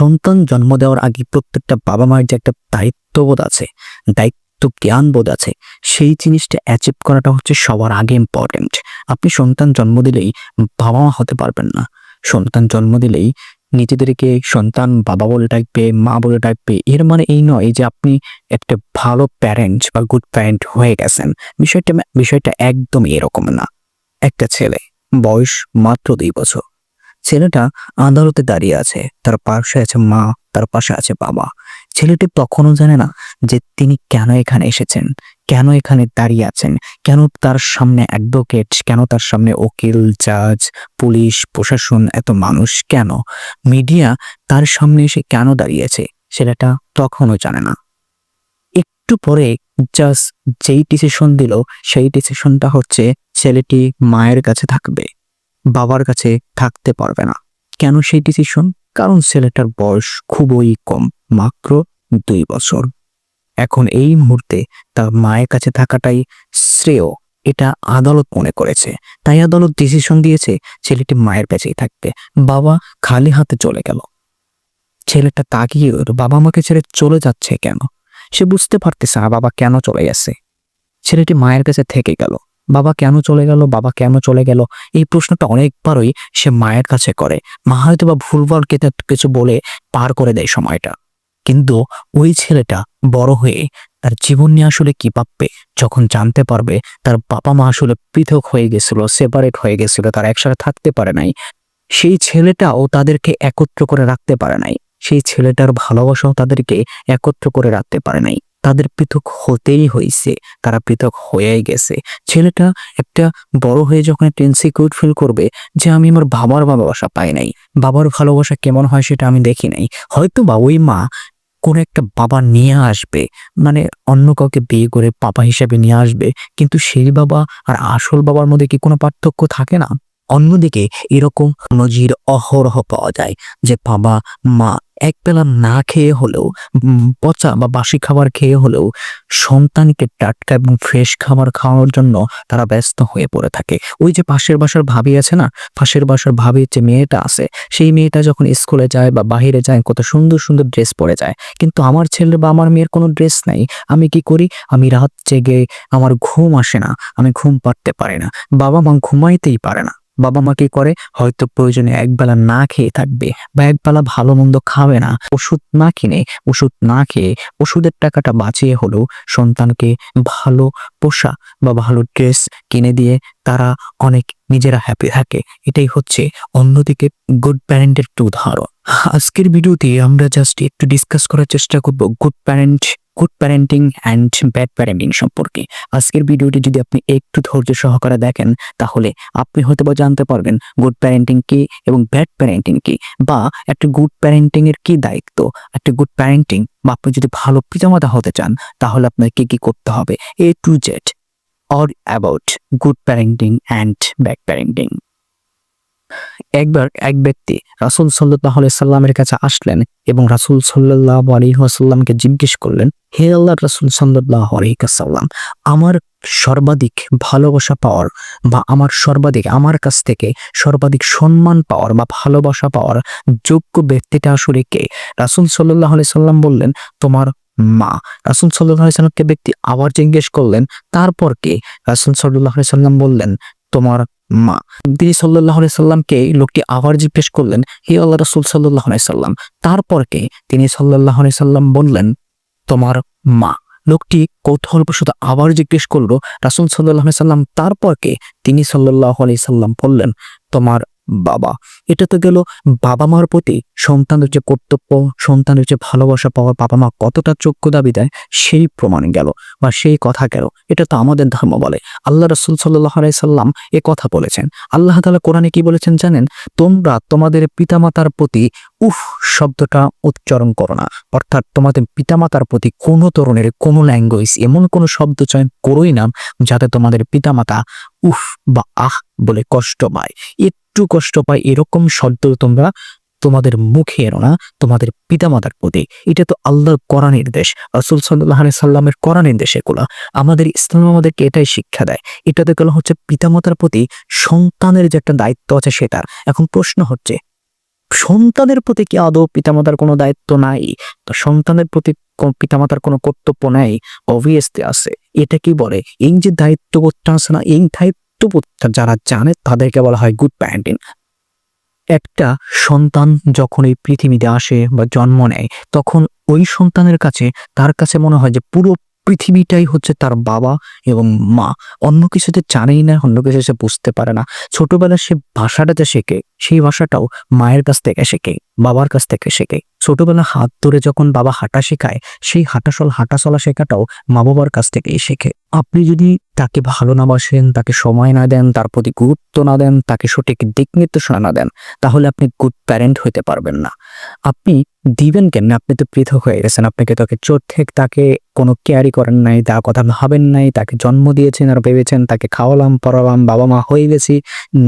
সন্তান জন্ম দেওয়ার আগে প্রত্যেকটা বাবা মায়ের যে একটা দায়িত্ববোধ আছে, দায়িত্ব জ্ঞানবোধ আছে, সেই জিনিসটা অ্যাচিভ করাটা হচ্ছে সবার আগে ইম্পর্টেন্ট আপনি সন্তান জন্ম দিলেই বাবা মা হতে পারবেন না। সন্তান জন্ম দিলেই নিজেদেরকে সন্তান বাবা বলে ডাকবে, মা বলে ডাকবে, এর মানে এই নয় যে আপনি একটা ভালো প্যারেন্ট বা গুড প্যারেন্ট হয়ে গেছেন। বিষয়টা বিষয়টা একদমই এরকম না। একটা ছেলে, বয়স মাত্র দুই বছর। ছেলেটা আদালতে দাঁড়িয়ে আছে। তার পাশে আছে মা, তার পাশে আছে বাবা। ছেলেটি তখনও জানে না যে তিনি কেন এখানে এসেছেন, কেন এখানে দাঁড়িয়ে আছেন, কেন তার সামনে অ্যাডভোকেট কেন তার সামনে উকিল জাজ পুলিশ, প্রশাসন, এত মানুষ, কেন? মিডিয়া তার সামনে এসে কেন দাঁড়িয়েছে? ছেলেটা তখনও জানে না। একটু পরে জাস্ট যেই ডিসিশন দিল, সেই ডিসিশনটা হচ্ছে ছেলেটি মায়ের কাছে থাকবে। বাবার কাছে থাকতে পারবে না। কেন সেই ডিসিশন কারণ ছেলেটার বয়স খুবই কম, মাত্র দুই বছর। এখন এই মুহূর্তে তার মায়ের কাছে থাকাটাই শ্রেয়, এটা আদালত মনে করেছে। তাই আদালত ডিসিশন দিয়েছে ছেলেটি মায়ের কাছেই থাকবে, বাবা খালি হাতে চলে গেল। ছেলেটা তাকিয়ে বাবা মাকে ছেড়ে চলে যাচ্ছে কেন? সে বুঝতে পারতেছে না বাবা কেন চলে গেছে। ছেলেটি মায়ের কাছে থেকে গেল। বাবা কেন চলে গেল? বাবা কেন চলে গেল? এই প্রশ্নটা অনেকবারই সে মায়ের কাছে করে। মা হয়তো বা ভুলভাল কিছু বলে পার করে দেয় সময়টা। কিন্তু ওই ছেলেটা বড় হয়ে তার জীবন নিয়ে আসলে কি পাবে যখন জানতে পারবে তার বাবা মা আসলে পৃথক হয়ে গেছিল সেপারেট হয়ে গেছিল, তার একসাথে থাকতে পারে নাই। সেই ছেলেটাও তাদেরকে একত্র করে রাখতে পারে নাই। সেই ছেলেটার ভালোবাসাও তাদেরকে একত্র করে রাখতে পারে নাই। তাদের পৃথক হতেই হয়েছে তারা পৃথক হয়েই গেছে। ছেলেটা একটা বড় হয়ে যখন একটা ইনসিকিউর ফিল করবে যে আমি আমার বাবার ভালোবাসা পাই নাই। বাবার ভালোবাসা কেমন হয় সেটা আমি দেখি নাই। হয়তো বা ওই মা কোন একটা বাবা নিয়ে আসবে মানে অন্য কাউকে বিয়ে করে বাবা হিসেবে নিয়ে আসবে, কিন্তু সেই বাবা আর আসল বাবার মধ্যে কি কোনো পার্থক্য থাকে না? অন্যদিকে এরকম নজির অহরহ পাওয়া যায় যে বাবা, মা একবেলা না খেয়ে হলেও পচা বা বাসি খাবার খেয়ে হলেও সন্তানকে টাটকা এবং ফ্রেশ খাবার খাওয়ার জন্য তারা ব্যস্ত হয়ে পড়ে থাকে। ওই যে পাশের বাসার ভাবি আছে না? পাশের বাসার ভাবির যে মেয়েটা আছে, সেই মেয়েটা যখন স্কুলে যায় বা বাইরে যায়, কত সুন্দর সুন্দর ড্রেস পরে যায়। কিন্তু আমার ছেলের বা আমার মেয়ের কোনো ড্রেস নাই। আমি কি করি? আমি রাত জেগে আমার ঘুম আসে না। আমি ঘুম পাড়তে পারি না। বাবা মা ঘুমাইতেই পারে না। বাবা মা কি করে? হয়তো প্রয়োজনে একবেলা না খেয়ে থাকবে বা একবেলা ভালো মন্দ খাবে না। ওষুধ না কিনে, ওষুধ না খেয়ে ওষুধের টাকাটা বাঁচিয়ে হলেও সন্তানকে ভালো পোশাক বা ভালো ড্রেস কিনে দিয়ে তারা অনেক নিজেরা হ্যাপি থাকে। এটাই হচ্ছে অন্যদিকে গুড প্যারেন্টের একটু উদাহরণ। আজকের ভিডিওতে আমরা জাস্ট একটু ডিসকাস করার চেষ্টা করব good parent good parenting and bad parenting সম্পর্কে। আজকের ভিডিওটি যদি আপনি একটু ধৈর্য সহকারে দেখেন, তাহলে আপনি হয়তো বা জানতে পারবেন গুড প্যারেন্টিং কি এবং ব্যাড প্যারেন্টিং কি। বা একটা গুড প্যারেন্টিং এর কি দায়িত্ব? একটা গুড প্যারেন্টিং বা আপনি যদি ভালো পিতামাতা হতে চান, তাহলে আপনার কি কি করতে হবে? A to Z or about good parenting and bad parenting একবার এক ব্যক্তি রাসুল সাল্লাহ সাল্লামের কাছে আসলেন এবং রাসুল সাল্লাহ আলহিহাসাল্লামকে জিজ্ঞেস করলেন, হে আল্লাহ রাসুল সাল্লাহ আলহিকাসাল্লাম আমার সর্বাধিক ভালোবাসা পাওয়ার বা আমার সর্বাধিক, আমার কাছ থেকে সর্বাধিক সম্মান পাওয়ার বা ভালোবাসা পাওয়ার যোগ্য ব্যক্তিটা আসলে কে? রাসুল সাল্লাহ সাল্লাম বললেন, তোমার মা। রাসুল সাল্লাহ সাল্লামকে ব্যক্তি আবার জিজ্ঞেস করলেন, তারপর কে? রাসুল সাল্লাহ সাল্লাম বললেন, তোমার মা। তিনি সাল্লাহ সাল্লামকে লোকটি আবার জিজ্ঞেস করলেন, হে আল্লাহ রসুল সাল্লাহ সাল্লাম, তারপর কে? তিনি সাল্লাহ সাল্লাম বললেন, তোমার মা। লোকটি কৌতূহলবশত আবার জিজ্ঞেস করল, রাসুল সাল্লাহ সাল্লাম তারপরকে তিনি সাল্লাহ সাল্লাম বললেন, তোমার বাবা। এটা তো গেল বাবা মার প্রতি সন্তানের যে কর্তব্য, সন্তানের যে ভালোবাসা পাওয়ার বাবা মা কতটা যোগ্য দাবি দেয়, সেই প্রমাণ গেল বা সেই কথা গেল। এটা তো আমাদের ধর্ম বলে। আল্লাহ রসুল সাল্লাহ সাল্লাম এ কথা বলেছেন। আল্লাহ তালা কোরআনে কি বলেছেন জানেন? তোমরা তোমাদের পিতামাতার প্রতি উফ শব্দটা উচ্চারণ করো না। অর্থাৎ তোমাদের পিতামাতার প্রতি কোনো ধরনের কোনো ল্যাঙ্গুয়েজ, এমন কোনো শব্দ চয়ন করোই না যাতে তোমাদের পিতামাতা উফ বা আহ বলে কষ্ট পায়। একটু কষ্ট পায়, এরকম শব্দ তোমরা তোমাদের মুখে এনো না, তোমাদের পিতামাতার প্রতি। এটা তো আল্লাহর করা নির্দেশ রসুল সাল্লাহ সাল্লামের করা নির্দেশ এগুলা। আমাদের ইসলাম আমাদেরকে এটাই শিক্ষা দেয়। এটাতে গেল হচ্ছে পিতামাতার প্রতি সন্তানের যে একটা দায়িত্ব আছে সেটা। এখন প্রশ্ন হচ্ছে, সন্তানের প্রতি কি আদৌ পিতামাতার কোনো দায়িত্ব নাই? তো সন্তানের প্রতি পিতামাতার কোনো কর্তব্য নাই অবভিয়াসলি আছে। এটা কি বলে? এই যে দায়িত্ববোধটা আছে না, এই দায়িত্ববোধটা যারা জানে তাদেরকে বলা হয় গুড প্যারেন্টিং একটা সন্তান যখন এই পৃথিবীতে আসে বা জন্ম নেয়, তখন ওই সন্তানের কাছে, তার কাছে মনে হয় যে পুরো পৃথিবীটাই হচ্ছে তার বাবা এবং মা। অন্য কিছুতে জানেই না, অন্য কিছু সে বুঝতে পারে না। ছোটবেলায় সে ভাষাটাতে শেখে, সেই ভাষাটাও মায়ের কাছ থেকে শেখে, বাবার কাছ থেকে শেখে। ছোটবেলা হাত ধরে যখন বাবা হাঁটা শেখায়, সেই হাঁটাচল হাঁটা চলা শেখাটাও মা বাবার কাছ থেকেই শেখে। আপনি যদি তাকে ভালো না বাসেন, তাকে সময় না দেন, তার প্রতি গুরুত্ব না দেন, তাকে সঠিক দিক নির্দেশনা না দেন, তাহলে আপনি গুড প্যারেন্ট হতে পারবেন না। আপনি দিবেন কেন আপনি তো পৃথক হয়ে গেছেন, আপনাকে তাকে চোট তাকে কোনো কেয়ারই করেন নাই তার কথা ভাবেন নাই, তাকে জন্ম দিয়েছেন আর ভেবেছেন, তাকে খাওয়ালাম, পড়ালাম বাবা মা হয়ে গেছি।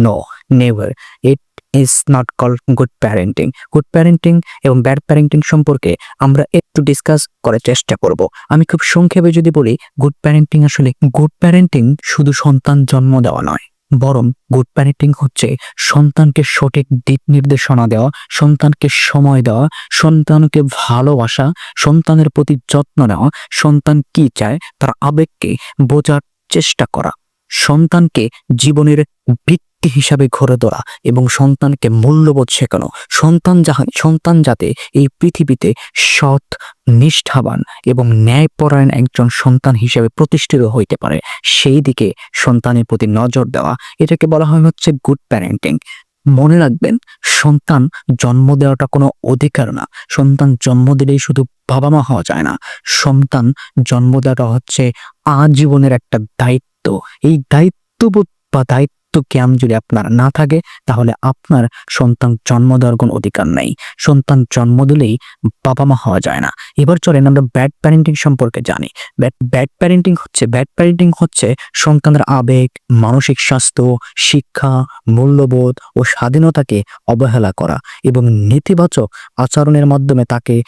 No never it is not call good parenting good parenting এবং ব্যাড প্যারেন্টিং সম্পর্কে আমরা একটু ডিসকাস করার চেষ্টা করব। আমি খুব সংক্ষেপে যদি বলি গুড প্যারেন্টিং আসলে গুড প্যারেন্টিং শুধু সন্তান জন্ম দেওয়া নয়, বরং গুড প্যারেন্টিং হচ্ছে সন্তানকে সঠিক দিক নির্দেশনা দেওয়া, সন্তানকে সময় দেওয়া, সন্তানকে ভালোবাসা, সন্তানের প্রতি যত্ন নেওয়া, সন্তান কি চায়, তার আবেগকে বোঝার চেষ্টা করা, সন্তানকে জীবনের ভিত্তি হিসাবে ঘরে তোলা এবং সন্তানকে মূল্যবোধ শেখানো। সন্তান যাহা সন্তান যাতে এই পৃথিবীতে সৎ, নিষ্ঠাবান এবং ন্যায়পরায়ণ একজন সন্তান হিসেবে প্রতিষ্ঠিত হইতে পারে, সেই দিকে সন্তানের প্রতি নজর দেওয়া, এটাকে বলা হয় হচ্ছে গুড প্যারেন্টিং মনে রাখবেন, সন্তান জন্ম দেওয়াটা কোনো অধিকার না। সন্তান জন্ম দিলেই শুধু বাবা মা হওয়া যায় না। সন্তান জন্ম দেওয়াটা হচ্ছে আজীবনের একটা দায়িত্ব। এই দায়িত্ববোধ বা দায়িত্ব জ্ঞান যদি আপনার না থাকে, তাহলে আপনার সন্তান জন্ম দেওয়ার কোনো অধিকার নেই। সন্তান জন্ম দিলেই বাবা মা হওয়া যায় না। এবার চলেন আমরা ব্যাড প্যারেন্টিং সম্পর্কে জানি। ব্যাড প্যারেন্টিং হচ্ছে, ব্যাড প্যারেন্টিং হচ্ছে সন্তানের আবেগ, মানসিক স্বাস্থ্য, শিক্ষা, মূল্যবোধ ও স্বাধীনতাকে অবহেলা করা এবং নেতিবাচক আচরণের মাধ্যমে তাকে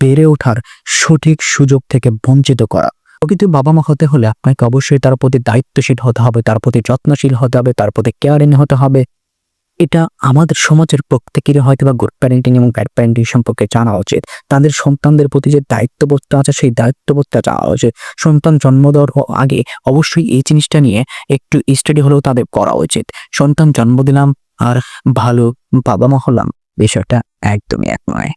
বেড়ে ওঠার সঠিক সুযোগ থেকে বঞ্চিত করা। প্রকৃত বাবা মা হতে হলে আপনাকে অবশ্যই তার প্রতি দায়িত্বশীল হতে হবে, তার প্রতি যত্নশীল হতে হবে, তার প্রতি কেয়ারিং হতে হবে। এটা আমাদের সমাজের প্রত্যেকেরই হয়তো বা গুড প্যারেন্টিং এবং ব্যাড প্যারেন্টিং সম্পর্কে জানা উচিত। তাদের সন্তানদের প্রতি যে দায়িত্ববোধটা আছে, সেই দায়িত্ববোধটা জানা উচিত। সন্তান জন্ম দেওয়ার আগে অবশ্যই এই জিনিসটা নিয়ে একটু স্টাডি হলেও তাদের করা উচিত। সন্তান জন্ম দিলাম আর ভালো বাবা মা হলাম, বিষয়টা একদমই এক নয়।